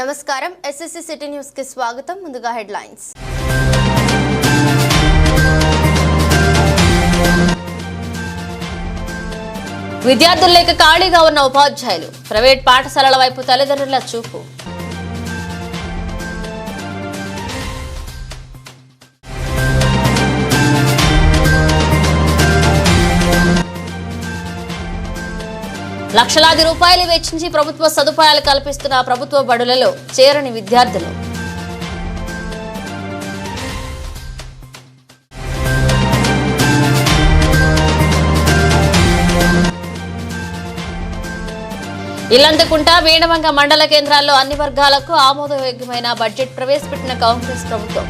నమస్కారం. SSC city న్యూస్కి స్వాగతం. ముందుగా హెడ్లైన్స్. విద్యార్థులు లేక ఖాళీగా ఉన్న ఉపాధ్యాయులు ప్రైవేట్ పాఠశాలల వైపు తల్లిదండ్రుల చూపు. లక్షలాది రూపాయలు వెచ్చించి ప్రభుత్వ సదుపాయాలు కల్పిస్తున్న ప్రభుత్వ బడులలో చేరని విద్యార్థులు. ఇల్లందుకుంట వేణవంగ మండల కేంద్రాల్లో అన్ని వర్గాలకు ఆమోదయోగ్యమైన బడ్జెట్ ప్రవేశపెట్టిన కాంగ్రెస్ ప్రభుత్వం.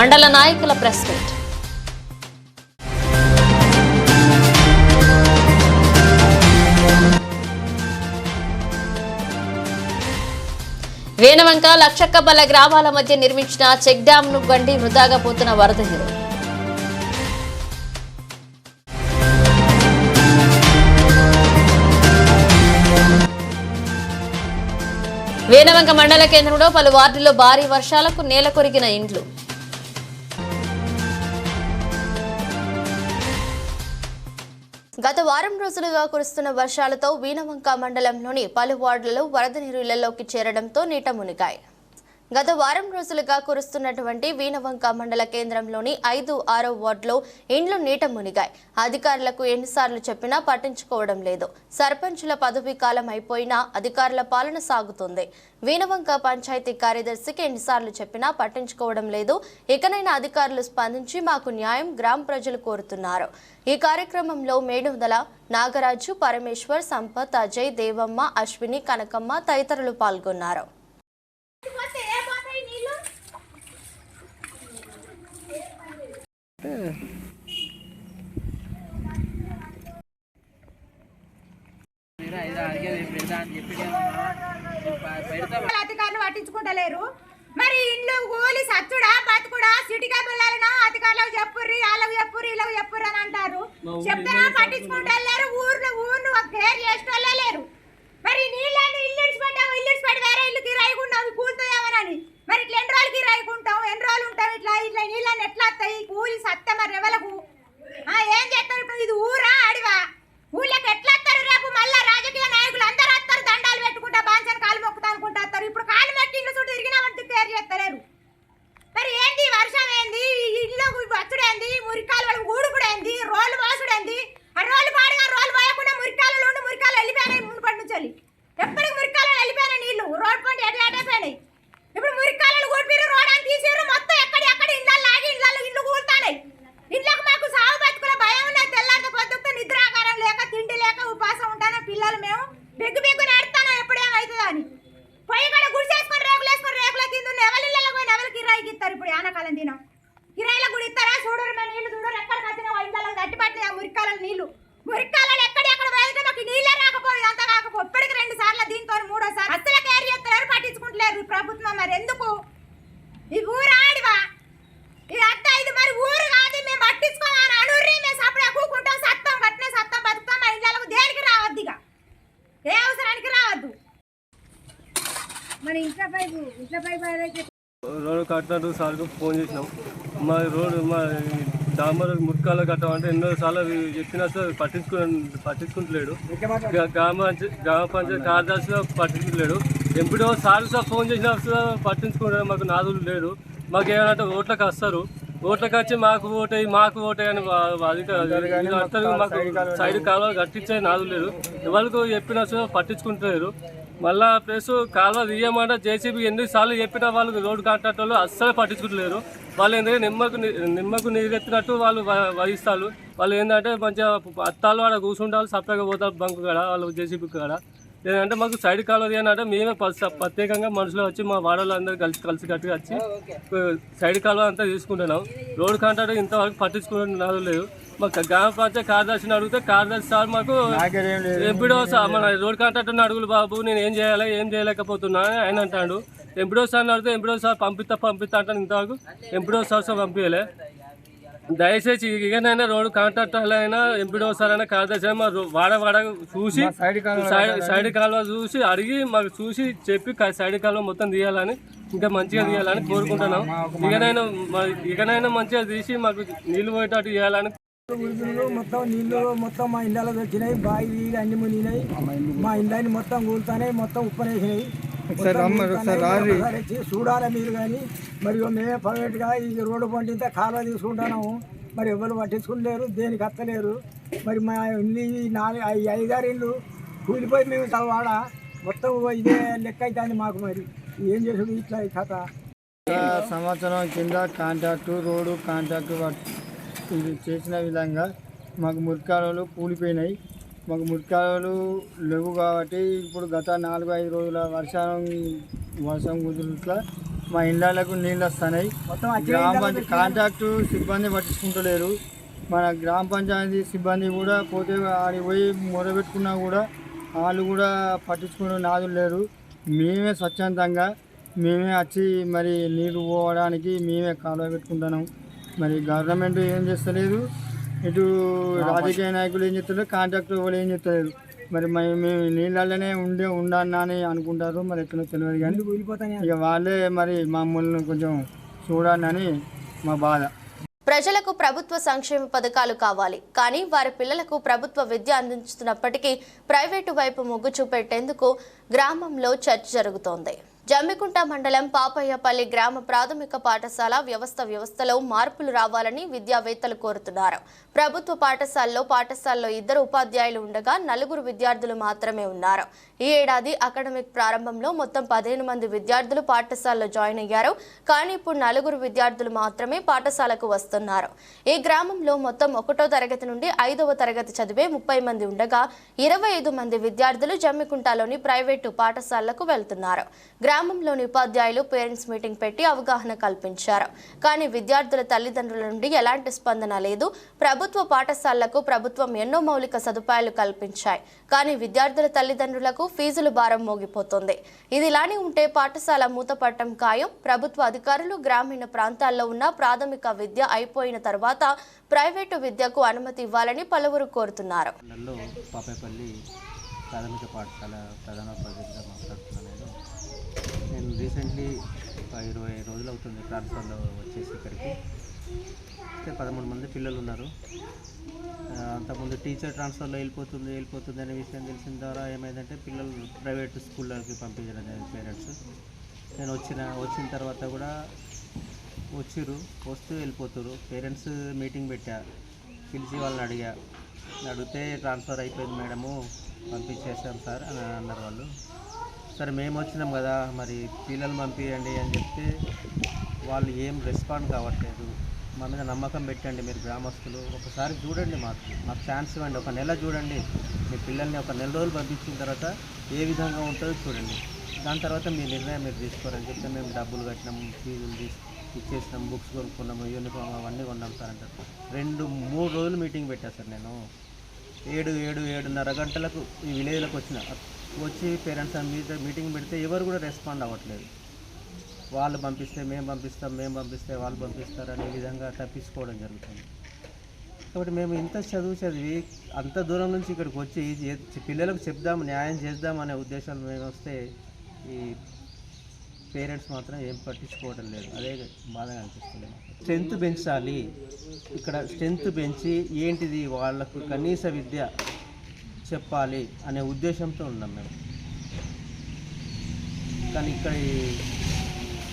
మండల నాయకుల ప్రెస్ మీట్. వేనవంక లక్షక్కబల్ల గ్రామాల మధ్య నిర్మించిన చెక్ డ్యామ్ను గండి వృధాగా పోతున్న వరద నీరు. వేనవంక మండల కేంద్రంలో పలు వార్డుల్లో భారీ వర్షాలకు నేల కొరిగిన ఇండ్లు. గత వారం రోజులుగా కురుస్తున్న వర్షాలతో వీణవంక మండలంలోని పలు వార్డులలో వరద నీరు ఇళ్ళలోకి చేరడంతో నీట మునిగాయి. గత వారం రోజులుగా కురుస్తున్నటువంటి వీణవంక మండల కేంద్రంలోని ఐదు ఆరో వార్డులో ఇండ్లు నీట మునిగాయి. అధికారులకు ఎన్నిసార్లు చెప్పినా పట్టించుకోవడం లేదు. సర్పంచుల పదవీ కాలం అయిపోయినా అధికారుల పాలన సాగుతుంది. వీణవంక పంచాయతీ కార్యదర్శికి ఎన్నిసార్లు చెప్పినా పట్టించుకోవడం లేదు. ఇకనైనా అధికారులు స్పందించి మాకు న్యాయం గ్రామ ప్రజలు కోరుతున్నారు. ఈ కార్యక్రమంలో మేడుదల నాగరాజు పరమేశ్వర్ సంపత్ అజయ్ దేవమ్మ అశ్విని కనకమ్మ తదితరులు పాల్గొన్నారు. వాళ్ళ అధికారులు పట్టించుకుంటలేరు. మరి ఇల్లు కూలి సచ్చుడా బతుకుడా సిటీగా పిల్లలనా అధికారులకు చెప్పుర్రి వాళ్ళకు చెప్పుర్రి వీళ్ళకి చెప్పుర్రి అని అంటారు. చెప్తారా పట్టించుకుంటలేరు ఊర్లు ఊర్లు కేర్ చేసేటోళ్ళే లేరు. మరి నీళ్ళని ఇల్లు ఇడిచిపెట్టాము ఇల్లు ఇడిచిపెట్టి వేరే ఇల్లు కిరాయికుంటాం కూలుతాయేమోనని మరి ఇట్లా ఎన్ని రోజులు కిరాయికుంటాం ఎన్ని రోజులు ఉంటాం ఇట్లా ఇట్లా నీళ్ళని ఎట్లా వస్తాయి కూలి సత్తే మరి ఎవలకు ఆ, ఏం చేస్తారు ఇప్పుడు ఇది ఊరా అడివా ఊళ్ళకి ఎట్లా వస్తారు రేపు మళ్ళా రాజకీయ నాయకులు అందరూ వస్తారు దండాలు పెట్టుకుంటా బాంచని కాలు మొక్కుతా అనుకుంటా వస్తారు ఇప్పుడు కాలు పెట్టి ఇల్లు చుట్టూ తిరిగినామంటే కేర్ చేస్తలేరు మరి ఏంది వర్షం ఏంది ఈ ఇల్లు వచ్చుడేంది మురికాలు వాళ్ళకి ఊడుకుడేంది రోడ్లు పోసుడేంది ఆ రోడ్లు పాడుగా రోడ్లు పోయకుండా మురికాలలో ఉండి మురికాలు వెళ్ళిపోయినాయి మునుపటి నుంచి వెళ్ళి. ఎప్పటికి మురికాలలో వెళ్ళిపోయినాయి నీళ్ళు రోడ్ పంట ఎట్లా అటైపోయినాయి ఇప్పుడు మురికాలను కూడిపిరు రోడ్ అని తీసిర్రు మొత్తం ఎక్కడి ఎక్కడ ఇళ్ళల్లో ఆగి ఇళ్ళల్లో ఇల్లు కూలుతాయి ఇళ్ళకు మాకు సాగు బతుకుల భయం ఉన్నది తెల్లారితే పొద్దుకు నిద్ర ఆకారం లేక తిండి లేక ఉపాసం ఉంటాను పిల్లలు మేము బిగ్గు బిగ్గు నేడుతాను ఎప్పుడేమవుతుందో అని పొయ్యి కూడా గుడిసేసుకొని రేకులు వేసుకొని రేకుల కింద ఉన్న ఎవరి ఇళ్ళలో పోయిన ఎవరికి కిరాయికి ఇస్తారు ఇప్పుడు ఆనకాలం దినం కిరాయిలో కూడా ఇస్తారా చూడరు మేము నీళ్ళు చూడరు ఎక్కడికి వచ్చినా ఇళ్ళలో గట్టి పట్టిన మురికాల నీళ్ళు మురికాలలో ఎక్కడ ఎక్కడ పోయితే మాకు నీళ్ళే రాకపోయి అంత కాకపో ఇప్పటికి రెండు సార్లు దీంతో మూడోసారి అసలు కేర్ చేస్తారు పట్టించుకుంటలేరు ఈ ప్రభుత్వం మరి ఎందుకు ఈ ఊరు ఆడివా ఇది అత్త ఇది మరి ఊరు కాదు మేము పట్టించుకోమని అనుర్రి మేము సపడే కూకుంటాం సత్తం కట్టిన సత్తం బతుకుతాం మా ఇళ్ళకు దేనికి రావద్దు ఇక ఏ అవసరానికి రావద్దు మన ఇంట్లో పైపు ఇంట్లో పైపు ఏదైతే రోడ్డు కట్టినట్టు సార్కు ఫోన్ చేసినాం. మా రోడ్డు మా డాంబర్ మురికాల కట్టమంటే ఎన్నో సార్లు చెప్పినా సార్ పట్టించుకు పట్టించుకుంటలేడు. గ్రా- గ్రామ గ్రామ పంచాయతీ కార్యదర్శిగా పట్టించుకుంటలేడు. ఎంపీడో సార్లు సార్ ఫోన్ చేసినా సార్ పట్టించుకుంటాడు మాకు నాదులు లేడు మాకు ఏమంటే ఓట్లకు వస్తారు. ఓట్లకు వచ్చి మాకు ఓటేయి మాకు ఓటే అని అధికారులు మాకు సైడ్ కాలువ కట్టించే నాదులు లేదు. ఎవరికి చెప్పినా సార్ పట్టించుకుంటలేరు. మళ్ళా ప్లస్ కాలువ తీయమంటే జేసీబీ ఎన్ని సార్లు చెప్పినా వాళ్ళు రోడ్డు కాంట్రాక్ట్ వాళ్ళు అస్సలు పట్టించుకుంటలేరు. వాళ్ళు ఏంటంటే నిమ్మకు నిమ్మకు నీరెత్తినట్టు వాళ్ళు వహిస్తారు. వాళ్ళు ఏంటంటే మంచిగా అత్తాలు ఆడ కూర్చుంటారు సపరేట్గా పోతారు బంకు కాడ వాళ్ళు జేసీబీ కాడ. లేదంటే మాకు సైడ్ కాలువ తీయనంటే మేమే ప- ప్రత్యేకంగా మనుషులు వచ్చి మా వాడలో అందరూ కలిసి కలిసి కట్టుగా వచ్చి సైడ్ కాలువ అంతా తీసుకుంటున్నాం. రోడ్డు కాంట్రాక్ట్ ఇంతవరకు పట్టించుకుంటున్నారు లేదు మాకు గ్రామ పంచాయతీ కార్యదర్శిని అడిగితే కార్యదర్శి సార్ మాకు ఎంపీడో సార్ మన రోడ్ కాంట్రాక్టర్ అడుగులు బాబు నేను ఏం చేయాలి ఏం చేయలేకపోతున్నా అని ఆయన అంటాడు. ఎంపీడో సార్ అడిగితే ఎంపీడో సార్ పంపిస్తా పంపిస్తా అంటే ఇంతవరకు. ఎంపీడో సార్ సార్ పంపించలే. దయచేసి ఇకనైనా రోడ్డు కాంట్రాక్టర్లు అయినా ఎంపీడీ వస్తారైనా కార్యదర్శి అయినా రో- వాడ వాడ చూసి సైడ్ సైడ్ కాలువ చూసి అడిగి మాకు చూసి చెప్పి సైడ్ కాలువ మొత్తం తీయాలని ఇంకా మంచిగా తీయాలని కోరుకుంటున్నాం. ఇకనైనా ఇకనైనా మంచిగా తీసి మాకు నీళ్ళు పోయేటట్టు చేయాలని మొత్తం నీళ్ళు మొత్తం మా ఇళ్ళలో వచ్చినాయి బావి అన్ని మునిగినాయి. మా ఇళ్ళని మొత్తం కూలుతాయి మొత్తం ఉప్పనేసినాయి. వచ్చి చూడాలి మీరు కానీ. మరి ఇగో మేమే ప్రైవేట్గా ఈ రోడ్డు పంటింత కాలువ తీసుకుంటున్నాము మరి ఎవరు పట్టించుకుంటలేరు దేనికి అత్తలేరు. మరి మా ఇల్లు ఈ నాలుగు ఐదారు ఇల్లు కూలిపోయి మేము తలవాడ మొత్తం ఇదే లెక్క అవుతుంది మాకు మరి. ఏం చేసుడు ఇట్లా ఈ కథ? సంవత్సరం కింద కాంట్రాక్టు రోడ్డు కాంట్రాక్టు చేసిన విధంగా మాకు మురికాలు కూలిపోయినాయి. మాకు మురికాలు లేవు కాబట్టి ఇప్పుడు గత నాలుగు ఐదు రోజుల వర్షం వర్షం కుదురుట్లా మా ఇళ్ళకు నీళ్ళు వస్తున్నాయి. గ్రామ పంచాయతీ కాంట్రాక్టు సిబ్బంది పట్టించుకుంటలేరు. మన గ్రామ పంచాయతీ సిబ్బంది కూడా పోతే ఆడికి పోయి మొదలుపెట్టుకున్నా కూడా వాళ్ళు కూడా పట్టించుకునే నాదులు లేరు. మేమే స్వచ్ఛందంగా మేమే వచ్చి మరి నీరు పోవడానికి మేమే కాలువ పెట్టుకుంటున్నాం. మరి గవర్నమెంట్ ఏం చేస్తలేదు? ఇటు రాజకీయ నాయకులు ఏం చేస్తలేరు కాంట్రాక్టర్ వాళ్ళు ఏం చేస్తలేరు. మరి మేము నీళ్ళలోనే ఉండే ఉండన్నా అని అనుకుంటారు మరి ఎట్లనో తెలియదు కానీ ఇక వాళ్ళే మరి మమ్మల్ని కొంచెం చూడండి అని మా బాధ. ప్రజలకు ప్రభుత్వ సంక్షేమ పథకాలు కావాలి కానీ వారి పిల్లలకు ప్రభుత్వ విద్య అందించుతున్నప్పటికీ ప్రైవేటు వైపు మొగ్గు చూపెట్టేందుకు గ్రామంలో చర్చ జరుగుతోంది. జమ్మికుంట మండలం పాపయ్యపల్లి గ్రామ ప్రాథమిక పాఠశాల వ్యవస్థ వ్యవస్థలో మార్పులు రావాలని విద్యావేత్తలు కోరుతున్నారు. ప్రభుత్వ పాఠశాలలో పాఠశాలలో ఇద్దరు ఉపాధ్యాయులు ఉండగా నలుగురు విద్యార్థులు మాత్రమే ఉన్నారు. ఈ ఏడాది అకాడమిక్ ప్రారంభంలో మొత్తం పదిహేను మంది విద్యార్థులు పాఠశాలలో జాయిన్ అయ్యారు. కానీ ఇప్పుడు నలుగురు విద్యార్థులు మాత్రమే పాఠశాలకు వస్తున్నారు. ఈ గ్రామంలో మొత్తం ఒకటో తరగతి నుండి ఐదవ తరగతి చదివే ముప్పై మంది ఉండగా ఇరవై ఐదు మంది విద్యార్థులు జమ్మికుంటలోని ప్రైవేటు పాఠశాలకు వెళ్తున్నారు. గ్రామంలోని ఉపాధ్యాయులు పేరెంట్స్ మీటింగ్ పెట్టి అవగాహన కల్పించారు. కానీ విద్యార్థుల తల్లిదండ్రుల నుండి ఎలాంటి స్పందన లేదు. ప్రభుత్వ పాఠశాలలకు ప్రభుత్వం ఎన్నో మౌలిక సదుపాయాలు కల్పించాయి. కానీ విద్యార్థుల తల్లిదండ్రులకు ఫీజులు భారం మోగిపోతుంది. ఇది ఇలానే ఉంటే పాఠశాల మూతపట్టం ఖాయం. ప్రభుత్వ అధికారులు గ్రామీణ ప్రాంతాల్లో ఉన్న ప్రాథమిక విద్య అయిపోయిన తర్వాత ప్రైవేటు విద్యకు అనుమతి ఇవ్వాలని పలువురు కోరుతున్నారు. ప్రాథమిక పాఠశాల ప్రధాన రీసెంట్లీ ఒక ఇరవై రోజులు అవుతుంది ట్రాన్స్ఫర్లో వచ్చేసి ఇక్కడికి. అయితే పదమూడు మంది పిల్లలు ఉన్నారు. అంతకుముందు టీచర్ ట్రాన్స్ఫర్లో వెళ్ళిపోతుంది వెళ్ళిపోతుంది అనే విషయం తెలిసిన ద్వారా ఏమైందంటే పిల్లలు ప్రైవేట్ స్కూళ్ళకి పంపించడం జరిగింది పేరెంట్స్. నేను వచ్చిన వచ్చిన తర్వాత కూడా వచ్చిర్రు వస్తూ వెళ్ళిపోతారు పేరెంట్స్ మీటింగ్ పెట్టా పిలిచి వాళ్ళని అడిగా. అడిగితే ట్రాన్స్ఫర్ అయిపోయింది మేడము పంపించేసాం సార్ అని అన్నారు వాళ్ళు. సరే మేము వచ్చినాం కదా మరి పిల్లలు పంపించండి అని చెప్తే వాళ్ళు ఏం రెస్పాండ్ కావట్లేదు. మా మీద నమ్మకం పెట్టండి మీరు గ్రామస్తులు. ఒకసారి చూడండి మాకు. మాకు ఛాన్స్ ఇవ్వండి. ఒక నెల చూడండి. మీ పిల్లల్ని ఒక నెల రోజులు పంపించిన తర్వాత ఏ విధంగా ఉంటుందో చూడండి. దాని తర్వాత మీ నిర్ణయం మీరు తీసుకోరని చెప్తే మేము డబ్బులు కట్టినాము ఫీజులు తీసి ఇచ్చేసినాం బుక్స్ కొనుక్కున్నాము యూనిఫామ్ అవన్నీ కొన్నాం సార్ అంటారు రెండు మూడు రోజులు మీటింగ్ పెట్టా సార్ నేను. ఏడు ఏడు ఏడున్నర గంటలకు ఈ విలేజ్లకు వచ్చిన. వచ్చి పేరెంట్స్ మీద మీటింగ్ పెడితే ఎవరు కూడా రెస్పాండ్ అవ్వట్లేదు. వాళ్ళు పంపిస్తే మేము పంపిస్తాం మేము పంపిస్తే వాళ్ళు పంపిస్తారు అనే విధంగా తప్పించుకోవడం జరుగుతుంది. కాబట్టి మేము ఇంత చదువు చదివి అంత దూరం నుంచి ఇక్కడికి వచ్చి పిల్లలకు చెప్దాం న్యాయం చేద్దాం అనే ఉద్దేశాలు మేము వస్తే ఈ పేరెంట్స్ మాత్రం ఏం పట్టించుకోవడం లేదు. అదే బాధగా అనిపిస్తుంది. స్ట్రెంత్ పెంచాలి. ఇక్కడ స్ట్రెంత్ పెంచి ఏంటిది వాళ్ళకు కనీస విద్య చెప్పాలి అనే ఉద్దేశంతో ఉన్నాం మేము. కానీ ఇక్కడ ఈ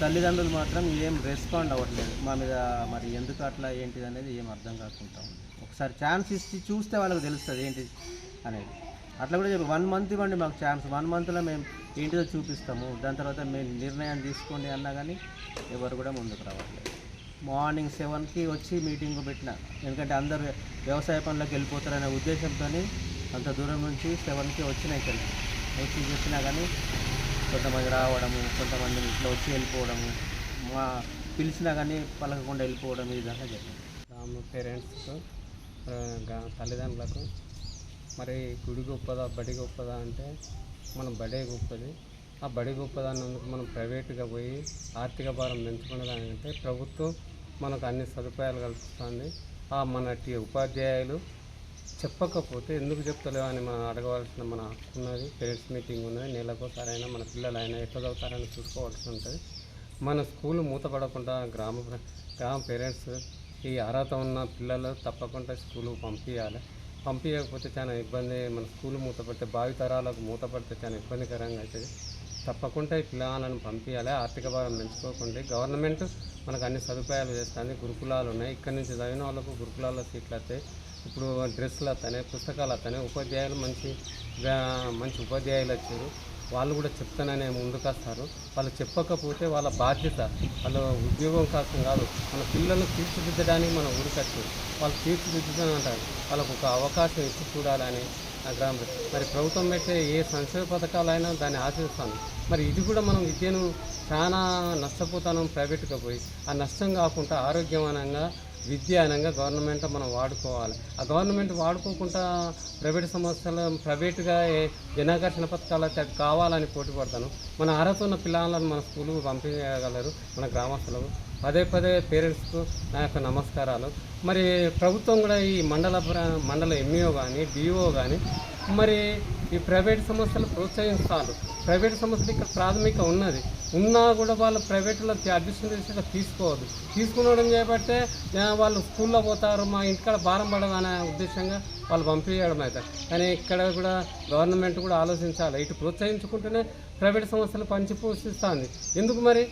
తల్లిదండ్రులు మాత్రం ఏం రెస్పాండ్ అవ్వట్లేదు. మా మీద మరి ఎందుకు అట్లా ఏంటిది అనేది ఏం అర్థం కాకుండా ఉంది. ఒకసారి ఛాన్స్ ఇచ్చి చూస్తే వాళ్ళకి తెలుస్తుంది ఏంటి అనేది. అట్లా కూడా చెప్పి వన్ మంత్ ఇవ్వండి మాకు ఛాన్స్ వన్ మంత్లో మేము ఏంటిదో చూపిస్తాము. దాని తర్వాత మేము నిర్ణయం తీసుకోండి అన్నా కానీ ఎవరు కూడా ముందుకు రావట్లేదు. మార్నింగ్ సెవెన్కి వచ్చి మీటింగ్ పెట్టిన. ఎందుకంటే అందరు వ్యవసాయ పనులకు వెళ్ళిపోతారనే ఉద్దేశంతో అంత దూరం నుంచి సెవెన్కి వచ్చినాయి ఇక్కడికి వచ్చి చూసినా కానీ కొంతమంది రావడము కొంతమంది ఇట్లా వచ్చి వెళ్ళిపోవడము మా పిలిచినా కానీ పలకకుండా వెళ్ళిపోవడం ఈ విధంగా జరిగింది. గ్రామ పేరెంట్స్కు తల్లిదండ్రులకు మరి గుడి గొప్పదా బడి గొప్పదా అంటే మనం బడే గొప్పది. ఆ బడి గొప్పదాన్నందుకు మనం ప్రైవేట్గా పోయి ఆర్థిక భారం పెంచుకునేదానికంటే ప్రభుత్వం మనకు అన్ని సదుపాయాలు కల్పిస్తుంది. ఆ మన ఉపాధ్యాయులు చెప్పకపోతే ఎందుకు చెప్తలేవు అని మనం అడగవలసిన మన ఉన్నది పేరెంట్స్ మీటింగ్ ఉన్నది నెలకోసారైనా మన పిల్లలు అయినా ఎట్లా చదువుతారని చూసుకోవాల్సి ఉంటుంది. మన స్కూల్ మూతపడకుండా గ్రామ గ్రామ పేరెంట్స్ ఈ అర్హత ఉన్న పిల్లలు తప్పకుండా స్కూలు పంపించాలి పంపించకపోతే చాలా ఇబ్బంది మన స్కూల్ మూతపడితే భావితరాలకు మూతపడితే చాలా ఇబ్బందికరంగా అవుతుంది తప్పకుండా ఈ పిల్లలను పంపించాలి ఆర్థిక భారం పెంచుకోకుండా. గవర్నమెంట్ మనకు అన్ని సదుపాయాలు చేస్తుంది. గురుకులాలు ఉన్నాయి. ఇక్కడ నుంచి చదివిన వాళ్ళకు గురుకులాల్లో సీట్లు వస్తాయి. ఇప్పుడు డ్రెస్సులు అతనే పుస్తకాలు అతనే ఉపాధ్యాయులు మంచి మంచి ఉపాధ్యాయులు వచ్చారు. వాళ్ళు కూడా చెప్తాననే ముందుకొస్తారు వాళ్ళు చెప్పకపోతే వాళ్ళ బాధ్యత వాళ్ళ ఉద్యోగం కోసం కాదు మన పిల్లలు తీర్చిదిద్దడానికి మన ఊరికచ్చు వాళ్ళు తీర్చిదిద్దుతాను అంటారు. వాళ్ళకు ఒక అవకాశం ఇచ్చి చూడాలని ఆ గ్రామ మరి ప్రభుత్వం పెట్టే ఏ సంక్షేమ పథకాలైనా దాన్ని ఆశిస్తాను మరి ఇది కూడా మనం విద్యను చాలా నష్టపోతాను ప్రైవేట్గా పోయి. ఆ నష్టం కాకుండా ఆరోగ్యమానంగా విద్య అనగా గవర్నమెంట్ మనం వాడుకోవాలి. ఆ గవర్నమెంట్ వాడుకోకుండా ప్రైవేట్ సంస్థలు ప్రైవేట్గా ఏ- జనాకర్షణ పథకాలు అయితే కావాలని పోటీ పడతాను. మన అర్హత ఉన్న పిల్లలను మన స్కూల్కు పంపించగలరు మన గ్రామస్తులకు. పదే పదే పేరెంట్స్కు నా యొక్క నమస్కారాలు. మరి ప్రభుత్వం కూడా ఈ మండల మండల ఎంఈఓ కానీ డిఓ కానీ మరి ఈ ప్రైవేట్ సంస్థలు ప్రోత్సహిస్తారు ప్రైవేట్ సంస్థలు ఇక్కడ ప్రాథమిక ఉన్నది. ఉన్నా కూడా వాళ్ళు ప్రైవేట్లో అడ్మిషన్ చేసేట తీసుకోవద్దు. తీసుకునడం చేపట్టే వాళ్ళు స్కూల్లో పోతారు మా ఇంటికాడ భారం పడదు అనే ఉద్దేశంగా వాళ్ళు పంపించడం అవుతారు కానీ ఇక్కడ కూడా గవర్నమెంట్ కూడా ఆలోచించాలి. ఇటు ప్రోత్సహించుకుంటూనే ప్రైవేట్ సంస్థలు పంచి పోషిస్తుంది ఎందుకు మరి?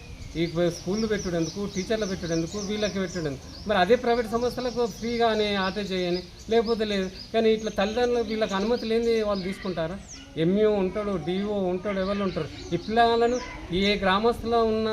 ఈ స్కూళ్ళు పెట్టుడెందుకు టీచర్లు పెట్టుడెందుకు వీళ్ళకి పెట్టుడందుకు మరి అదే ప్రైవేట్ సంస్థలకు ఫ్రీగానే ఆటో చేయని లేకపోతే లేదు. కానీ ఇట్లా తల్లిదండ్రులు వీళ్ళకి అనుమతి లేని వాళ్ళు తీసుకుంటారా? ఎంఈఓ ఉంటాడు డిఓ ఉంటాడు ఎవరు ఉంటారు. ఈ పిల్లలను ఏ గ్రామస్తులో ఉన్న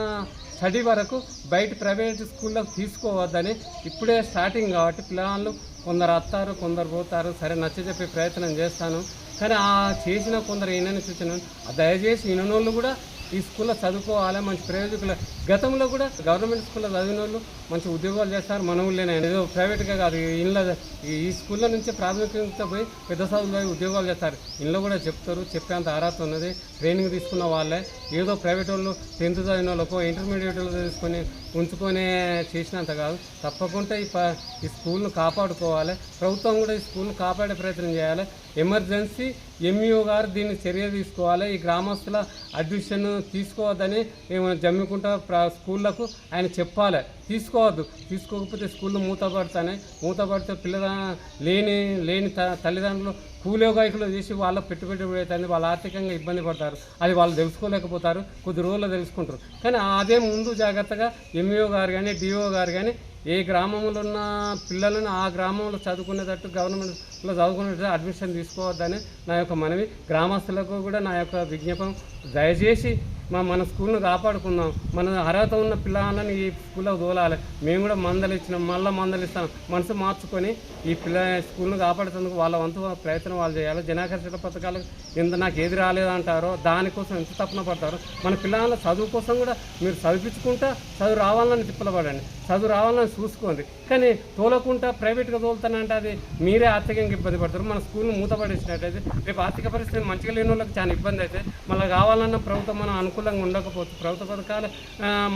స్టడీ వరకు బయట ప్రైవేట్ స్కూల్లో తీసుకోవద్దని ఇప్పుడే స్టార్టింగ్ కాబట్టి పిల్లలు కొందరు వస్తారు కొందరు పోతారు. సరే నచ్చ చెప్పే ప్రయత్నం చేస్తాను. కానీ ఆ చేసిన కొందరు ఈయనని సూచన దయచేసి ఈయనోళ్ళు కూడా ఈ స్కూల్లో చదువుకోవాలి? మంచి ప్రయోజకులు గతంలో కూడా గవర్నమెంట్ స్కూల్లో చదివిన వాళ్ళు మంచి ఉద్యోగాలు చేస్తారు. మన ఊళ్ళోనే. ఏదో ప్రైవేట్గా కాదు ఇళ్ళ ఈ స్కూల్లో నుంచి ప్రాథమికంగా పోయి పెద్ద చదువులో ఉద్యోగాలు చేస్తారు. ఇంట్లో కూడా చెప్తారు చెప్పేంత అర్హత ఉన్నది. ట్రైనింగ్ తీసుకున్న వాళ్ళే. ఏదో ప్రైవేట్ వాళ్ళు టెన్త్ చదివిన వాళ్ళకో ఇంటర్మీడియట్ తీసుకొని ఉంచుకొనే చేసినంత కాదు. తప్పకుండా ఈ ప- ఈ స్కూల్ను కాపాడుకోవాలి. ప్రభుత్వం కూడా ఈ స్కూల్ను కాపాడే ప్రయత్నం చేయాలి. ఎమర్జెన్సీ ఎంఈఓ గారు దీన్ని చర్య తీసుకోవాలి. ఈ గ్రామస్తుల అడ్మిషన్ తీసుకోవద్దని మేము జమ్మికుంటా స్కూళ్ళకు ఆయన చెప్పాలి. తీసుకోవద్దు. తీసుకోకపోతే స్కూళ్ళు మూతపడతానే మూతపడితే పిల్లల లేని లేని త- తల్లిదండ్రులు కూలోగాయకులు చేసి వాళ్ళ పెట్టుబడి పెడతాను వాళ్ళు ఆర్థికంగా ఇబ్బంది పడతారు. అది వాళ్ళు తెలుసుకోలేకపోతారు. కొద్ది రోజులు తెలుసుకుంటారు. కానీ అదే ముందు జాగ్రత్తగా ఎంఈఓ గారు కానీ డిఓ గారు కానీ ఏ గ్రామంలో ఉన్న పిల్లలను ఆ గ్రామంలో చదువుకునేటట్టు గవర్నమెంట్లో చదువుకునేటట్టు అడ్మిషన్ తీసుకోవద్దని నా యొక్క మనవి. గ్రామస్తులకు కూడా నా యొక్క విజ్ఞాపం దయచేసి మా మన స్కూల్ను కాపాడుకుందాం. మన అర్హత ఉన్న పిల్లలని ఈ స్కూల్లో తోలాలి. మేము కూడా మందలు ఇచ్చినాం. మళ్ళీ మందలు ఇస్తాం. మనసు మార్చుకొని ఈ పిల్ల స్కూల్ను కాపాడుతుందుకు వాళ్ళ వంతు ప్రయత్నం వాళ్ళు చేయాలి. జనాకర్షణ పథకాలు ఎంత నాకు ఏది రాలేదంటారో దానికోసం ఎంత తప్పున పడతారో మన పిల్లల చదువు కోసం కూడా మీరు చదివించుకుంటా చదువు రావాలని తిప్పలపడండి చదువు రావాలని చూసుకోండి. కానీ తోలకుంటా ప్రైవేట్గా తోలుతానంటే అది మీరే ఆర్థికంగా ఇబ్బంది పడతారు. మన స్కూల్ను మూతపడేసినట్టయితే రేపు ఆర్థిక పరిస్థితి మంచిగా లేని వాళ్ళకి చాలా ఇబ్బంది అయితే మళ్ళీ కావాలన్న ప్రభుత్వం మనం అనుకూలంగా ఉండకపోవచ్చు. ప్రభుత్వ పథకాలు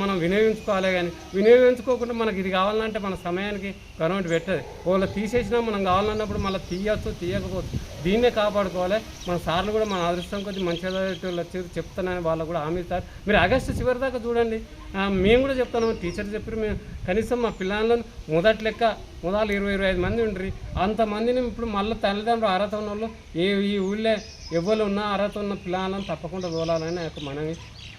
మనం వినియోగించుకోవాలి కానీ వినియోగించుకోకుండా మనకి ఇది కావాలంటే మన సమయానికి గవర్నమెంట్ పెట్టదు. వాళ్ళు తీసేసినా మనం కావాలన్నప్పుడు మళ్ళీ తీయచ్చు తీయకపోవచ్చు. దీన్నే కాపాడుకోవాలి. మన సార్లు కూడా మన అదృష్టం కొద్ది మంచి చదివేటోళ్ళు వచ్చి చెప్తానని వాళ్ళు కూడా హామీ ఇస్తారు. మీరు ఆగస్టు చివరి దాకా చూడండి. మేము కూడా చెప్తాను టీచర్ చెప్పారు మేము కనీసం మా పిల్లలను మొదటి లెక్క మొదలు ఇరవై ఇరవై ఐదు మంది ఉండ్రి. అంతమందిని ఇప్పుడు మళ్ళీ తల్లిదండ్రులు అర్హత ఉన్న వాళ్ళు ఏ ఈ ఊళ్ళో ఎవరు ఉన్నా అర్హత ఉన్న పిల్లలను తప్పకుండా తోలాలని నా మనవి.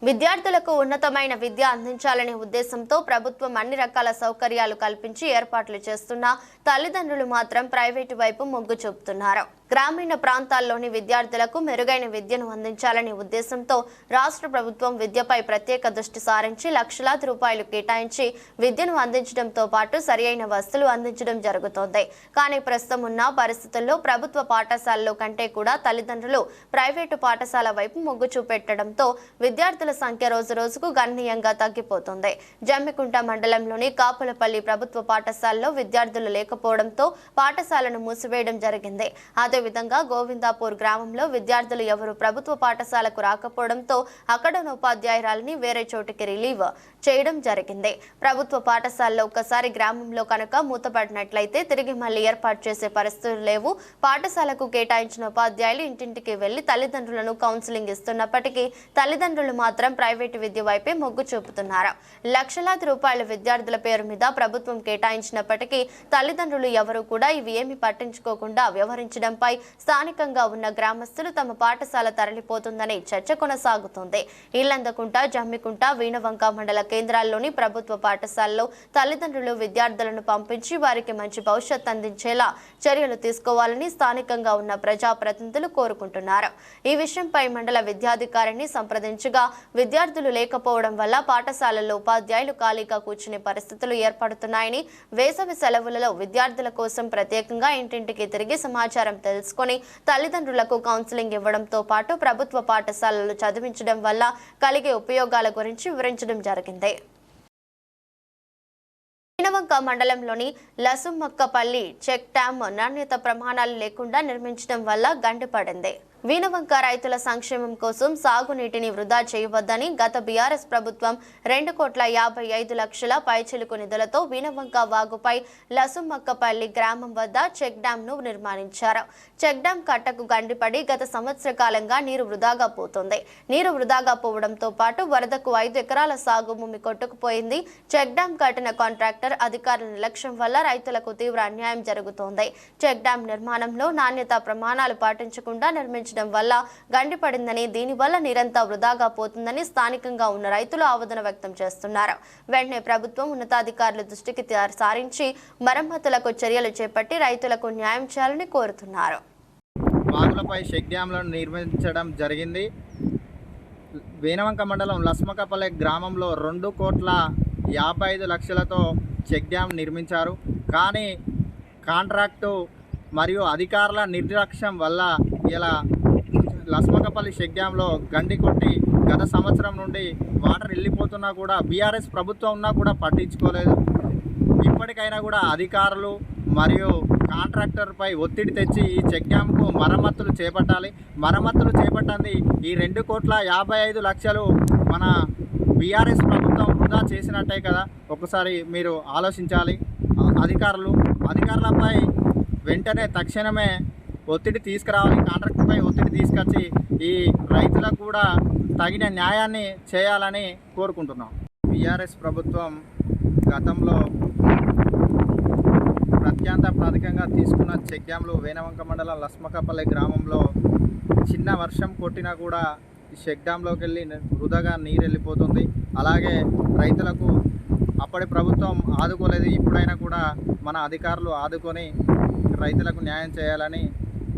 విద్యార్థులకు ఉన్నతమైన విద్య అందించాలనే ఉద్దేశంతో ప్రభుత్వం అన్ని రకాల సౌకర్యాలు కల్పించి ఏర్పాట్లు చేస్తున్నా తల్లిదండ్రులు మాత్రం ప్రైవేటు వైపు మొగ్గు చూపుతున్నారు. గ్రామీణ ప్రాంతాల్లోని విద్యార్థులకు మెరుగైన విద్యను అందించాలనే ఉద్దేశంతో రాష్ట్ర ప్రభుత్వం విద్యపై ప్రత్యేక దృష్టి సారించి లక్షలాది రూపాయలు కేటాయించి విద్యను అందించడంతో పాటు సరియైన వసతులు అందించడం జరుగుతోంది. కానీ ప్రస్తుతం ఉన్న పరిస్థితుల్లో ప్రభుత్వ పాఠశాలలో కంటే కూడా తల్లిదండ్రులు ప్రైవేటు పాఠశాల వైపు మొగ్గు చూపెట్టడంతో విద్యార్థుల సంఖ్య రోజు రోజుకు గణనీయంగా తగ్గిపోతుంది. జమ్మికుంట మండలంలోని కాపులపల్లి ప్రభుత్వ పాఠశాలలో విద్యార్థులు లేకపోవడంతో పాఠశాలను మూసివేయడం జరిగింది. అదే అదేవిధంగా గోవిందాపూర్ గ్రామంలో విద్యార్థులు ఎవరు ప్రభుత్వ పాఠశాలకు రాకపోవడంతో అక్కడ ఉన్న వేరే చోటికి రిలీవ్ చేయడం జరిగింది. ప్రభుత్వ పాఠశాలలో ఒకసారి గ్రామంలో కనుక మూతపడినట్లయితే తిరిగి మళ్ళీ ఏర్పాటు చేసే పరిస్థితులు లేవు. పాఠశాలకు కేటాయించిన ఉపాధ్యాయులు ఇంటింటికి వెళ్ళి తల్లిదండ్రులను కౌన్సిలింగ్ ఇస్తున్నప్పటికీ తల్లిదండ్రులు మాత్రం ప్రైవేటు విద్య వైపే మొగ్గు చూపుతున్నారు. లక్షలాది రూపాయల విద్యార్థుల పేరు మీద ప్రభుత్వం కేటాయించినప్పటికీ తల్లిదండ్రులు ఎవరూ కూడా ఇవి ఏమి పట్టించుకోకుండా వ్యవహరించడంపై స్థానికంగా ఉన్న గ్రామస్తులు తమ పాఠశాల తరలిపోతుందని చర్చ కొనసాగుతోంది. ఇల్లందకుంట జమ్మికుంట వీణవంక మండల కేంద్రాల్లోని ప్రభుత్వ పాఠశాలలో తల్లిదండ్రులు విద్యార్థులను పంపించి వారికి మంచి భవిష్యత్ అందించేలా చర్యలు తీసుకోవాలని స్థానికంగా ఉన్న ప్రజాప్రతినిధులు కోరుకుంటున్నారు. ఈ విషయంపై మండల విద్యాధికారిని సంప్రదించగా విద్యార్థులు లేకపోవడం వల్ల పాఠశాలల్లో ఉపాధ్యాయులు ఖాళీగా కూర్చునే పరిస్థితులు ఏర్పడుతున్నాయని వేసవి సెలవులలో విద్యార్థుల కోసం ప్రత్యేకంగా ఇంటింటికి తిరిగి సమాచారం తెలుసుకొని తల్లిదండ్రులకు కౌన్సిలింగ్ ఇవ్వడంతో పాటు ప్రభుత్వ పాఠశాలలు చదివించడం వల్ల కలిగే ఉపయోగాల గురించి వివరించడం జరిగింది. ఈనవంక మండలంలోని లసుమక్కపల్లి చెక్ డ్యామ్ నాణ్యత ప్రమాణాలు లేకుండా నిర్మించడం వల్ల గండిపడింది. వీణవంక రైతుల సంక్షేమం కోసం సాగునీటిని వృధా చేయవద్దని గత బీఆర్ఎస్ ప్రభుత్వం రెండు కోట్ల యాభై ఐదు లక్షల పైచిలుకు నిధులతో వీణవంక వాగుపై లసుమక్కపల్లి గ్రామం వద్ద చెక్ డ్యామ్ను నిర్మాణించారు. చెక్ డ్యాం కట్టకు గండిపడి గత సంవత్సర కాలంగా నీరు వృధాగా పోతుంది. నీరు వృధాగా పోవడంతో పాటు వరదకు ఐదు ఎకరాల సాగు భూమి కొట్టుకుపోయింది. చెక్ డ్యాం కట్టిన కాంట్రాక్టర్ అధికారుల నిర్లక్ష్యం వల్ల రైతులకు తీవ్ర అన్యాయం జరుగుతోంది. చెక్ డ్యాం నిర్మాణంలో నాణ్యత ప్రమాణాలు పాటించకుండా నిర్మించడం వల్ల గండిపడిందని దీనివల్ల నీరంతా వృధాగా పోతుందని స్థానికంగా ఉన్న రైతులు ఆవేదన వ్యక్తం చేస్తున్నారు. వెంటనే ప్రభుత్వం ఉన్నతాధికారుల దృష్టికి సారించి మరమ్మతులకు చర్యలు చేపట్టి రైతులకు న్యాయం చేయాలని కోరుతున్నారు. వాగులపై చెక్ డ్యాంలను నిర్మించడం జరిగింది. వేనవంక మండలం లస్మకపల్లె గ్రామంలో రెండు కోట్ల యాభై ఐదు లక్షలతో చెక్ డ్యామ్ నిర్మించారు. కానీ కాంట్రాక్టు మరియు అధికారుల నిర్లక్ష్యం వల్ల ఇలా లస్మకపల్లి షెక్ డ్యాంలో గండి కొట్టి గత సంవత్సరం నుండి వాటర్ వెళ్ళిపోతున్నా కూడా బీఆర్ఎస్ ప్రభుత్వం ఉన్నా కూడా పట్టించుకోలేదు. ఇప్పటికైనా కూడా అధికారులు మరియు కాంట్రాక్టర్పై ఒత్తిడి తెచ్చి ఈ చెక్ డ్యాంకు మరమ్మతులు చేపట్టాలి. మరమ్మతులు చేపట్టింది ఈ రెండు కోట్ల యాభై ఐదు లక్షలు మన బీఆర్ఎస్ ప్రభుత్వం వృధా చేసినట్టే కదా. ఒకసారి మీరు ఆలోచించాలి. అధికారులు అధికారులపై వెంటనే తక్షణమే ఒత్తిడి తీసుకురావాలి కాంట్రాక్టర్పై ఒత్తిడి తీసుకొచ్చి ఈ రైతులకు కూడా తగిన న్యాయాన్ని చేయాలని కోరుకుంటున్నాం. బీఆర్ఎస్ ప్రభుత్వం గతంలో ప్రత్యాంత ప్రాధికంగా తీసుకున్న చెక్డ్యాంలు వేనవంక మండలం లస్మకపల్లి గ్రామంలో చిన్న వర్షం కొట్టినా కూడా ఈ డ్యాంలోకి వెళ్ళి వృధాగా నీరు వెళ్ళిపోతుంది అలాగే రైతులకు అప్పటి ప్రభుత్వం ఆదుకోలేదు ఇప్పుడైనా కూడా మన అధికారులు ఆదుకొని రైతులకు న్యాయం చేయాలని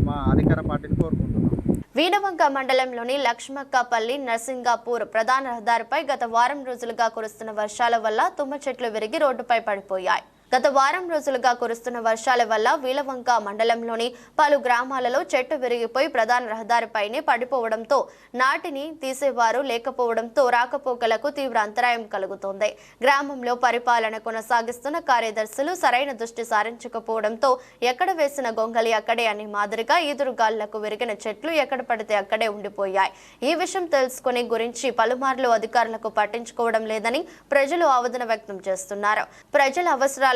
మా అధికార పార్టీని కోరుకుంటున్నాం. వీణవంక మండలంలోని లక్ష్మక్కపల్లి నర్సింగాపూర్ ప్రధాన రహదారిపై గత వారం రోజులుగా కురుస్తున్న వర్షాల వల్ల తుమ్మ చెట్లు విరిగి రోడ్డుపై పడిపోయాయి. గత వారం రోజులుగా కురుస్తున్న వర్షాల వల్ల వీలవంక మండలంలోని పలు గ్రామాలలో చెట్టు విరిగిపోయి ప్రధాన రహదారిపైనే పడిపోవడంతో నాటిని తీసేవారు లేకపోవడంతో రాకపోకలకు తీవ్ర అంతరాయం కలుగుతోంది. గ్రామంలో పరిపాలన కొనసాగిస్తున్న కార్యదర్శులు సరైన దృష్టి సారించకపోవడంతో ఎక్కడ వేసిన గొంగలి అక్కడే అనే మాదిరిగా ఈదురుగాళ్ళకు విరిగిన చెట్లు ఎక్కడ పడితే అక్కడే ఉండిపోయాయి. ఈ విషయం తెలుసుకుని గురించి పలుమార్లు అధికారులకు పట్టించుకోవడం లేదని ప్రజలు ఆవేదన వ్యక్తం చేస్తున్నారు. ప్రజల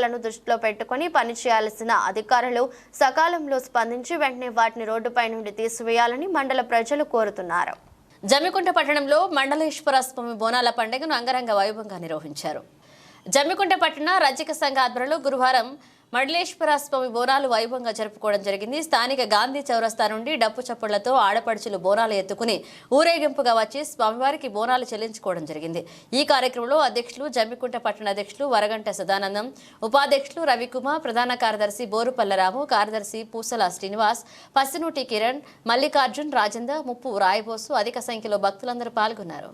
అవసరాలను దృష్టిలో పెట్టుకుని పనిచేయాల్సిన అధికారులు సకాలంలో స్పందించి వెంటనే వాటిని రోడ్డుపై నుండి తీసివేయాలని మండల ప్రజలు కోరుతున్నారు. జమ్మికుంట పట్టణంలో మండలేశ్వర స్వామి బోనాల పండుగను అంగరంగ వైభవంగా నిర్వహించారు. జమ్మికుంట పట్టణ రజక సంఘ ఆధ్వర్యంలో గురువారం మండలేశ్వర స్వామి బోనాలు వైభవంగా జరుపుకోవడం జరిగింది. స్థానిక గాంధీ చౌరస్తా నుండి డప్పు చప్పుళ్ళతో ఆడపడుచులు బోనాలు ఎత్తుకుని ఊరేగింపుగా వచ్చి స్వామివారికి బోనాలు చెల్లించుకోవడం జరిగింది. ఈ కార్యక్రమంలో అధ్యక్షులు జమ్మికుంట పట్టణ అధ్యక్షులు వరగంట సదానందం ఉపాధ్యక్షులు రవికుమార్ ప్రధాన కార్యదర్శి బోరుపల్లరాము కార్యదర్శి పూసల శ్రీనివాస్ పసినూటి కిరణ్ మల్లికార్జున్ రాజేందర్ ముప్పు రాయబోసు అధిక సంఖ్యలో భక్తులందరూ పాల్గొన్నారు.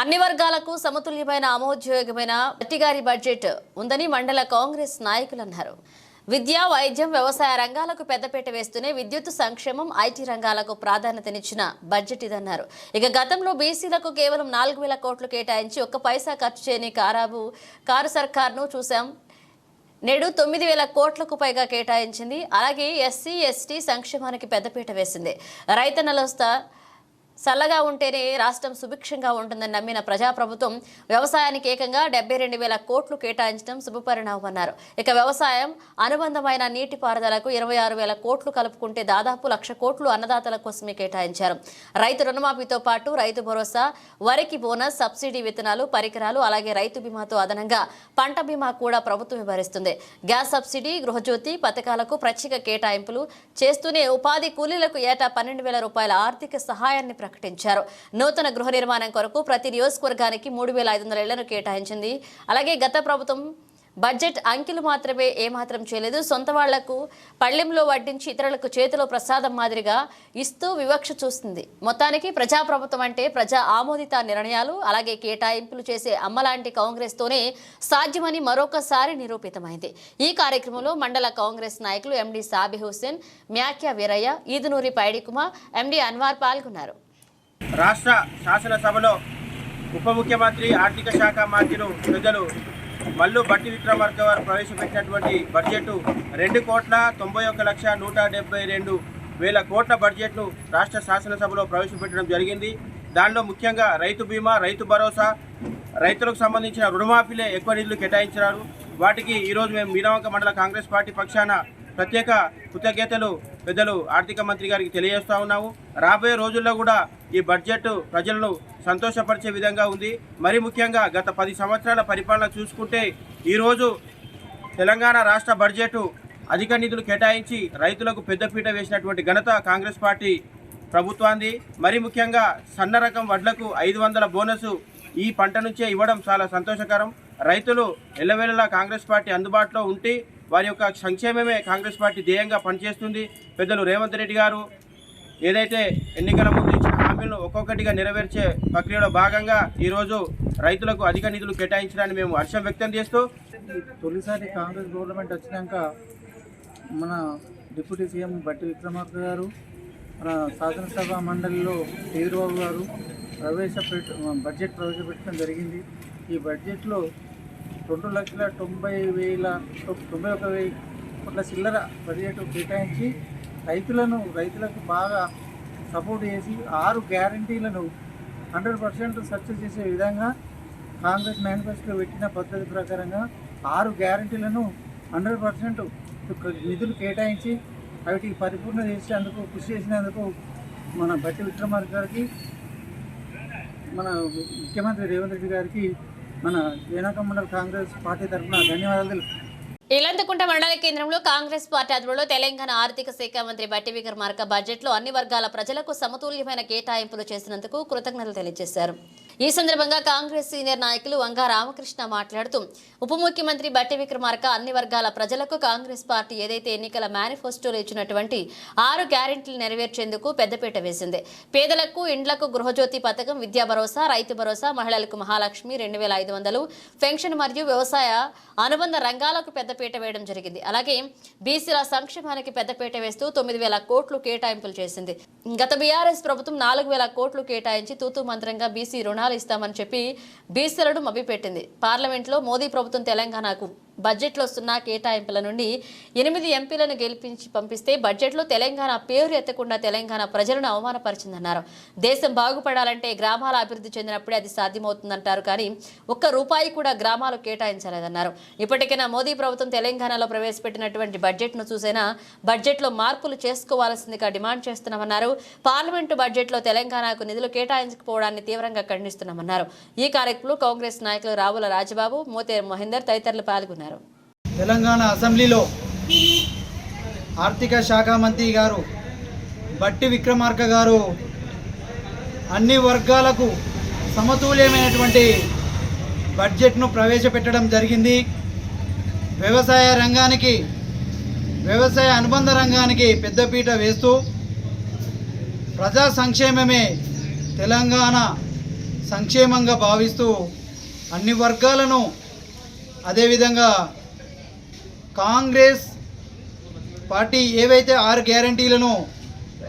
అన్ని వర్గాలకు సమతుల్యమైన ఆమోదయోగ్యమైన గట్టిగారి బడ్జెట్ ఉందని మండల కాంగ్రెస్ నాయకులు అన్నారు. విద్య వైద్యం వ్యవసాయ రంగాలకు పెద్దపీట వేస్తూనే విద్యుత్ సంక్షేమం ఐటీ రంగాలకు ప్రాధాన్యతనిచ్చిన బడ్జెట్ ఇదన్నారు. ఇక గతంలో బీసీలకు కేవలం నాలుగు వేల కోట్లు కేటాయించి ఒక్క పైసా ఖర్చు చేయని కారాబు కారు సర్కార్ను చూశాం. నేడు తొమ్మిది వేల కోట్లకు పైగా కేటాయించింది. అలాగే ఎస్సీ ఎస్టీ సంక్షేమానికి పెద్దపీట వేసింది. రైతన్నలస్తా చల్లగా ఉంటేనే రాష్ట్రం సుభిక్షంగా ఉంటుందని నమ్మిన ప్రజాప్రభుత్వం వ్యవసాయానికి ఏకంగా డెబ్బై రెండు వేల కోట్లు కేటాయించడం శుభపరిణామం అన్నారు. ఇక వ్యవసాయం అనుబంధమైన నీటిపారుదలకు ఇరవై ఆరు వేల కోట్లు కలుపుకుంటే దాదాపు లక్ష కోట్లు అన్నదాతల కోసమే కేటాయించారు. రైతు రుణమాఫీతో పాటు రైతు భరోసా వరికి బోనస్ సబ్సిడీ విత్తనాలు పరికరాలు అలాగే రైతు బీమాతో అదనంగా పంట బీమా కూడా ప్రభుత్వం వివరిస్తుంది. గ్యాస్ సబ్సిడీ గృహజ్యోతి పథకాలకు ప్రత్యేక కేటాయింపులు చేస్తూనే ఉపాధి కూలీలకు ఏటా పన్నెండు వేల రూపాయల ఆర్థిక సహాయాన్ని ప్రకటించారు. నూతన గృహ నిర్మాణం కొరకు ప్రతి నియోజకవర్గానికి మూడు వేల ఐదు వందల ఇళ్ళను కేటాయించింది. అలాగే గత ప్రభుత్వం బడ్జెట్ అంకెలు మాత్రమే ఏమాత్రం చేయలేదు. సొంత వాళ్ళకు పళ్ళెంలో వడ్డించి ఇతరులకు చేతిలో ప్రసాదం మాదిరిగా ఇస్తూ వివక్ష చూస్తుంది. మొత్తానికి ప్రజాప్రభుత్వం అంటే ప్రజా ఆమోదిత నిర్ణయాలు అలాగే కేటాయింపులు చేసే అమ్మలాంటి కాంగ్రెస్తోనే సాధ్యమని మరొకసారి నిరూపితమైంది. ఈ కార్యక్రమంలో మండల కాంగ్రెస్ నాయకులు ఎండి సాబి హుస్సేన్ మ్యాఖ్యా వీరయ్య ఈదునూరి పైడికుమ ఎండి అన్వార్ పాల్గొన్నారు. రాష్ట్ర శాసనసభలో ఉప ముఖ్యమంత్రి ఆర్థిక శాఖ మంత్రులు పెద్దలు మల్లు బట్టి విక్రమార్క వారు ప్రవేశపెట్టినటువంటి బడ్జెట్ రెండు కోట్ల తొంభై ఒక్క లక్ష నూట డెబ్బై రెండు వేల కోట్ల బడ్జెట్ను రాష్ట్ర శాసనసభలో ప్రవేశపెట్టడం జరిగింది. దానిలో ముఖ్యంగా రైతు బీమా రైతు భరోసా రైతులకు సంబంధించిన రుణమాఫీలే ఎక్కువ నిధులు కేటాయించినారు. వాటికి ఈరోజు మేము మీనవంక మండల కాంగ్రెస్ పార్టీ పక్షాన ప్రత్యేక కృతజ్ఞతలు పెద్దలు ఆర్థిక మంత్రి గారికి తెలియజేస్తూ ఉన్నాము. రాబోయే రోజుల్లో కూడా ఈ బడ్జెట్ ప్రజలను సంతోషపరిచే విధంగా ఉంది. మరి ముఖ్యంగా గత పది సంవత్సరాల పరిపాలన చూసుకుంటే ఈరోజు తెలంగాణ రాష్ట్ర బడ్జెట్ అధిక నిధులు కేటాయించి రైతులకు పెద్దపీట వేసినటువంటి ఘనత కాంగ్రెస్ పార్టీ ప్రభుత్వాన్ని మరి ముఖ్యంగా సన్న రకం వడ్లకు ఐదు వందల బోనసు ఈ పంట నుంచే ఇవ్వడం చాలా సంతోషకరం. రైతులు ఎల్లవేళలా కాంగ్రెస్ పార్టీ అందుబాటులో ఉండి వారి యొక్క సంక్షేమమే కాంగ్రెస్ పార్టీ ధ్యేయంగా పనిచేస్తుంది. పెద్దలు రేవంత్ రెడ్డి గారు ఏదైతే ఎన్నికల ముందు ఇచ్చిన హామీలను ఒక్కొక్కటిగా నెరవేర్చే ప్రక్రియలో భాగంగా ఈరోజు రైతులకు అధిక నిధులు కేటాయించడాన్ని మేము హర్షం వ్యక్తం చేస్తూ తొలిసారి కాంగ్రెస్ గవర్నమెంట్ వచ్చినాక మన డిప్యూటీ సీఎం బట్టి విక్రమార్క గారు మన శాసనసభ మండలిలో చంద్రబాబు గారు ప్రవేశపెట్ట బడ్జెట్ ప్రవేశపెట్టడం జరిగింది. ఈ బడ్జెట్లో రెండు లక్షల తొంభై వేల తొంభై ఒక వెయ్యి కోట్ల చిల్లర బడ్జెట్ కేటాయించి రైతులను రైతులకు బాగా సపోర్ట్ చేసి ఆరు గ్యారంటీలను హండ్రెడ్ పర్సెంట్ సక్సెస్ చేసే విధంగా కాంగ్రెస్ మేనిఫెస్టో పెట్టిన పద్ధతి ప్రకారంగా ఆరు గ్యారంటీలను హండ్రెడ్ పర్సెంట్ నిధులు కేటాయించి వాటికి పరిపూర్ణ చేసేందుకు కృషి చేసినందుకు మన బట్టి విక్రమార్క గారికి మన ముఖ్యమంత్రి రేవంత్ రెడ్డి గారికి మన ఏనాక మండల్ కాంగ్రెస్ పార్టీ తరఫున ధన్యవాదాలు ఇలంతకుంట మండల కేంద్రంలో కాంగ్రెస్ పార్టీ ఆధ్వర్యంలో తెలంగాణ ఆర్థిక శాఖ మంత్రి బట్టి విక్రమార్క బడ్జెట్లో అన్ని వర్గాల ప్రజలకు సమతుల్యమైన కేటాయింపులు చేసినందుకు కృతజ్ఞతలు తెలియజేశారు. ఈ సందర్భంగా కాంగ్రెస్ సీనియర్ నాయకులు వంగా రామకృష్ణ మాట్లాడుతూ ఉప ముఖ్యమంత్రి బట్టి విక్రమార్క అన్ని వర్గాల ప్రజలకు కాంగ్రెస్ పార్టీ ఏదైతే ఎన్నికల మేనిఫెస్టోలో ఇచ్చినటువంటి ఆరు గ్యారెంటీలు నెరవేర్చేందుకు పెద్దపీట వేసింది. పేదలకు ఇండ్లకు గృహజ్యోతి పథకం విద్యా భరోసా రైతు భరోసా మహిళలకు మహాలక్ష్మి రెండు వేల ఐదు వందలు పెన్షన్ మరియు వ్యవసాయ అనుబంధ రంగాలకు పెద్ద పెద్దపీట వేయడం జరిగింది. అలాగే బీసీల సంక్షేమానికి పెద్దపీట వేస్తూ తొమ్మిది వేల కోట్లు కేటాయింపులు చేసింది. గత బీఆర్ఎస్ ప్రభుత్వం నాలుగు వేల కోట్లు కేటాయించి తూతూ మంత్రంగా బీసీ రుణాలు ఇస్తామని చెప్పి బీసీలను మభ్యపెట్టింది. పార్లమెంట్లో మోదీ ప్రభుత్వం తెలంగాణకు బడ్జెట్లో సున్నా కేటాయింపుల నుండి ఎనిమిది ఎంపీలను గెలిపించి పంపిస్తే బడ్జెట్లో తెలంగాణ పేరు ఎత్తకుండా తెలంగాణ ప్రజలను అవమానపరిచిందన్నారు. దేశం బాగుపడాలంటే గ్రామాల అభివృద్ధి చెందినప్పుడే అది సాధ్యమవుతుందంటారు కానీ ఒక్క రూపాయి కూడా గ్రామాలు కేటాయించలేదన్నారు. ఇప్పటికైనా మోదీ ప్రభుత్వం తెలంగాణలో ప్రవేశపెట్టినటువంటి బడ్జెట్ను చూసైనా బడ్జెట్లో మార్పులు చేసుకోవాల్సిందిగా డిమాండ్ చేస్తున్నామన్నారు. పార్లమెంటు బడ్జెట్లో తెలంగాణకు నిధులు కేటాయించకపోవడాన్ని తీవ్రంగా ఖండిస్తున్నామన్నారు. ఈ కార్యక్రమంలో కాంగ్రెస్ నాయకులు రావుల రాజబాబు మోతే మహేందర్ తదితరులు పాల్గొన్నారు. తెలంగాణ అసెంబ్లీలో ఆర్థిక శాఖ మంత్రి గారు బట్టి విక్రమార్క గారు అన్ని వర్గాలకు సమతుల్యమైనటువంటి బడ్జెట్ను ప్రవేశపెట్టడం జరిగింది. వ్యవసాయ రంగానికి వ్యవసాయ అనుబంధ రంగానికి పెద్దపీట వేస్తూ ప్రజా సంక్షేమమే తెలంగాణ సంక్షేమంగా భావిస్తూ అన్ని వర్గాలను అదేవిధంగా కాంగ్రెస్ పార్టీ ఏవైతే ఆరు గ్యారంటీలను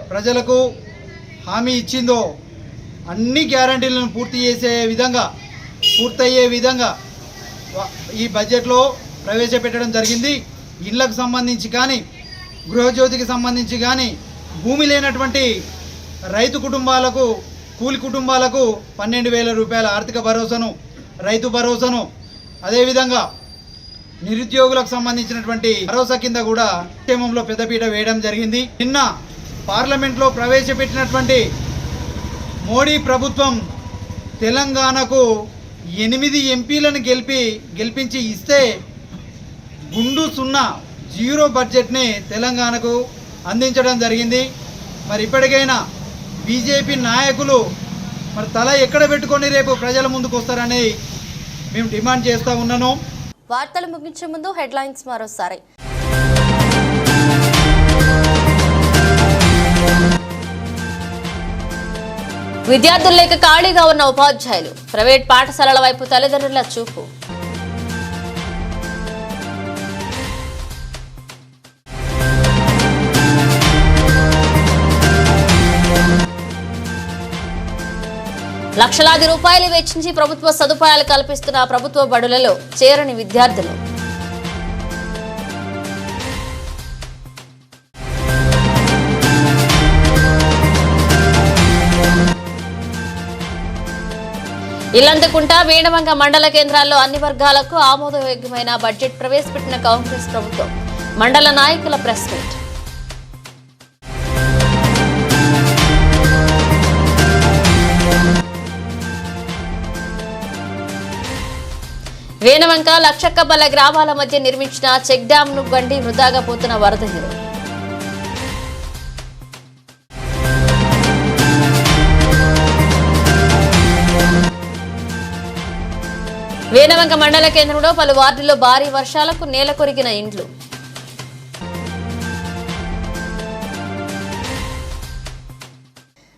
ప్రజలకు హామీ ఇచ్చిందో అన్ని గ్యారంటీలను పూర్తి చేసే విధంగా పూర్తయ్యే విధంగా ఈ బడ్జెట్లో ప్రవేశపెట్టడం జరిగింది. ఇళ్ళకు సంబంధించి కానీ గృహజ్యోతికి సంబంధించి కానీ భూమి లేనటువంటి రైతు కుటుంబాలకు కూలి కుటుంబాలకు పన్నెండు వేల రూపాయల ఆర్థిక భరోసాను రైతు భరోసాను అదేవిధంగా నిరుద్యోగులకు సంబంధించినటువంటి భరోసా కింద కూడా క్షేమంలో పెద్దపీట వేయడం జరిగింది. నిన్న పార్లమెంట్లో ప్రవేశపెట్టినటువంటి మోడీ ప్రభుత్వం తెలంగాణకు ఎనిమిది ఎంపీలను గెలిపి గెలిపించి ఇస్తే గుండు సున్నా జీరో బడ్జెట్ని తెలంగాణకు అందించడం జరిగింది. మరి ఇప్పటికైనా బీజేపీ నాయకులు మరి తల ఎక్కడ పెట్టుకొని రేపు ప్రజల ముందుకు వస్తారని మేము డిమాండ్ చేస్తూ ఉన్నాను. వార్తలు ముగించే ముందు హెడ్లైన్స్ మరోసారి. విద్యార్థులు లేక ఖాళీగా ఉన్న ఉపాధ్యాయులు ప్రైవేట్ పాఠశాలల వైపు తల్లిదండ్రుల చూపు. లక్షలాది రూపాయలు వెచ్చించి ప్రభుత్వ సదుపాయాలు కల్పిస్తున్న ప్రభుత్వ బడులలో చేరని విద్యార్థులు. ఇల్లందుకుంట వేణవంగ మండల కేంద్రాల్లో అన్ని వర్గాలకు ఆమోదయోగ్యమైన బడ్జెట్ ప్రవేశపెట్టిన కాంగ్రెస్ ప్రభుత్వం. మండల నాయకుల ప్రెస్ మీట్. వేనవంక లక్షక్కబల్ల గ్రామాల మధ్య నిర్మించిన చెక్ డ్యామ్ను గండి వృధాగా పోతున్న వరద నీరు. వేనవంక మండల కేంద్రంలో పలు వార్డుల్లో భారీ వర్షాలకు నేల కొరిగిన ఇండ్లు.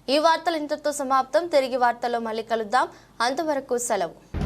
ఈ వార్తలు ఇంతతో సమాప్తం. తిరిగి వార్తల్లో మళ్ళీ కలుద్దాం. అంతవరకు సెలవు.